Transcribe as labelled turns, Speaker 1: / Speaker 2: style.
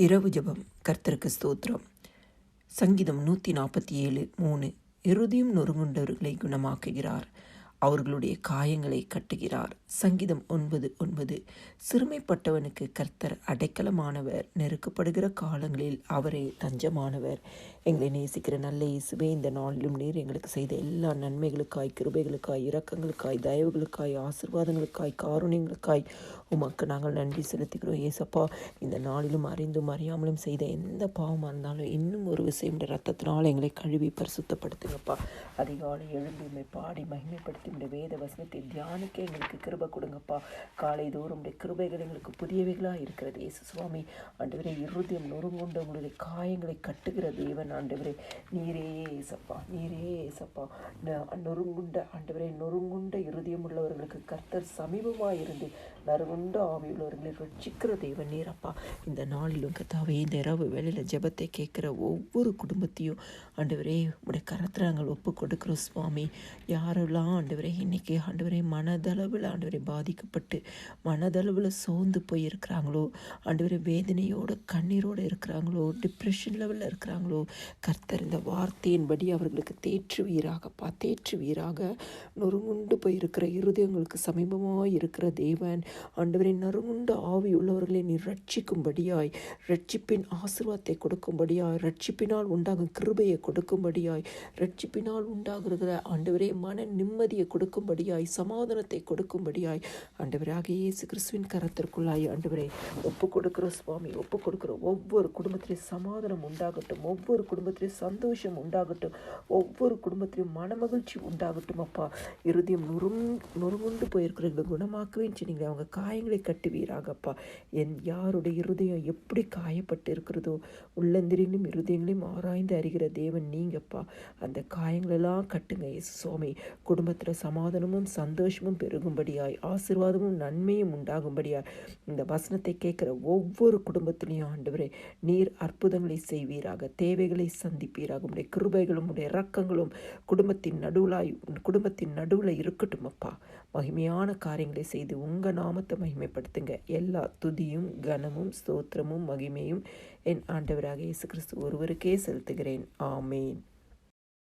Speaker 1: இரவு ஜெபம். கர்த்தருக்கு ஸ்தோத்திரம். சங்கீதம் நூற்றி நாற்பத்தி ஏழு மூணு. இறுதியும் நொறுங்குண்டவர்களை குணமாக்குகிறார். அவர்களுடைய காயங்களை கட்டுகிறார். சங்கீதம் ஒன்பது ஒன்பது. சிறுமைப்பட்டவனுக்கு கர்த்தர் அடைக்கலமானவர் நெருக்கப்படுகிற காலங்களில் அவரே தஞ்சமானவர். எங்களை நேசிக்கிற நல்ல இயேசுவே இந்த நாளிலும் நீர் எங்களுக்கு செய்த எல்லா நன்மைகளுக்காய் கிருபைகளுக்காய் இரக்கங்களுக்காய் தயவுகளுக்காய் ஆசிர்வாதங்களுக்காய் காருண்யங்களுக்காய் உமக்கு நாங்கள் நன்றி செலுத்துகிறோம். ஏசப்பா இந்த நாளிலும் அறிந்தும் அறியாமலும் செய்த எந்த பாவமாக இருந்தாலும் இன்னும் ஒரு விஷயம் ரத்தத்தினால் எங்களை கழுவி பரிசுத்தப்படுத்துங்கப்பா. அதிகாலை எழும்பி பாடி மகிமைப்படுத்தி இந்த வேத வசனத்தை தியானிக்க எங்களுக்கு கிருபை கொடுங்கப்பா. காலை தோறும் உடைய கிருபைகள் எங்களுக்கு புதியவைகளாக இருக்கிறது. இயேசு சுவாமி ஆண்டவரே இருதயம் நொறுங்குண்ட உங்களுடைய காயங்களை கட்டுகிற தேவன் ஆண்டவரே. நீரே ஏசப்பா நீரே ஏசப்பா. நொறுங்குண்ட ஆண்டவரே நொறுங்குண்ட இருதயம் உள்ளவர்களுக்கு கர்த்தர் சமீபமாக இருந்து நறுகுண்ட ஆவியுள்ளவர்களை ரட்சிக்கிற தேவன் நீரப்பா. இந்த நாளிலும் கத்தாவே இந்த இரவு வேலையில் ஜெபத்தை கேட்குற ஒவ்வொரு குடும்பத்தையும் ஆண்டவரே உடைய கரத்தில் நாங்கள் ஒப்பு கொடுக்குறோம் சுவாமி. யாரெல்லாம் ஆண்டவரே இன்னைக்கு ஆண்டவரே மனதளவில் ஆண்டவரை பாதிக்கப்பட்டு மனதளவில் சோர்ந்து போய் இருக்கிறாங்களோ ஆண்டவரே வேதனையோடு கண்ணீரோடு இருக்கிறாங்களோ டிப்ரெஷன் லெவலில் இருக்கிறாங்களோ கர்த்தர் இந்த வார்த்தையின்படி அவர்களுக்கு தேற்று வீராகப்பா தேற்று வீராக நொறுங்குண்டு போய் இருக்கிற இருதயங்களுக்கு சமீபமாக இருக்கிற தேவன் ஆண்டவரை நறுங்குண்ட ஆவி உள்ளவர்களை நீ ரட்சிக்கும்படியாய் ரட்சிப்பின் ஆசிர்வாதத்தை கொடுக்கும்படியாய் ரட்சிப்பினால் உண்டாகும் கிருபையை கொடுக்கும்படியாய் ரட்சிப்பினால் உண்டாகிறத ஆண்டவரே மன நிம்மதியை கொடுக்கும்படியாய் சமாதானத்தை கொடுக்கும்படியாய். ஆண்டவராக இயேசு கிறிஸ்துவின் கரத்திற்குள்ளாய் ஆண்டவரே ஒப்பு கொடுக்குற சுவாமி ஒப்பு கொடுக்கிற ஒவ்வொரு குடும்பத்திலையும் சமாதானம் உண்டாகட்டும். ஒவ்வொரு குடும்பத்திலையும் சந்தோஷம் உண்டாகட்டும். ஒவ்வொரு குடும்பத்திலையும் மனமகிழ்ச்சி உண்டாகட்டும் அப்பா. இருதயம் நொறுங் நொறுங்குண்டு போயிருக்கிறவங்களை குணமாக்குவேன்னு சொன்னீங்க அவங்க காயங்களை கட்டுவீராகப்பா என் யாருடைய இருதயம் எப்படி காயப்பட்டு இருக்கிறதோ உள்ளந்திரிலும் இருதயங்களையும் ஆராய்ந்து அறிகிற தேவன் நீங்கப்பா. அந்த காயங்களெல்லாம் கட்டுங்க சுவாமி. குடும்பத்தில் சமாதானமும் சந்தோஷமும் பெருகும்படியாய் ஆசீர்வாதமும் நன்மையும் உண்டாகும்படியாய் இந்த வசனத்தை கேட்குற ஒவ்வொரு குடும்பத்திலையும் ஆண்டவரே நீர் அற்புதங்களை செய்வீராக தேவைகளை சந்திப்பீராக. உடைய கிருபைகளும் உடைய இரக்கங்களும் குடும்பத்தின் நடுவுலாய் குடும்பத்தின் நடுவில் இருக்கட்டும் அப்பா. மகிமையான காரியங்களை செய்து உங்கள் நாமத்தை மகிமைப்படுத்துங்க. எல்லா துதியும் கனமும் ஸ்தோத்திரமும் மகிமையும் என் ஆண்டவராக இயேசு கிறிஸ்து ஒருவருக்கே செலுத்துகிறேன். ஆமேன்.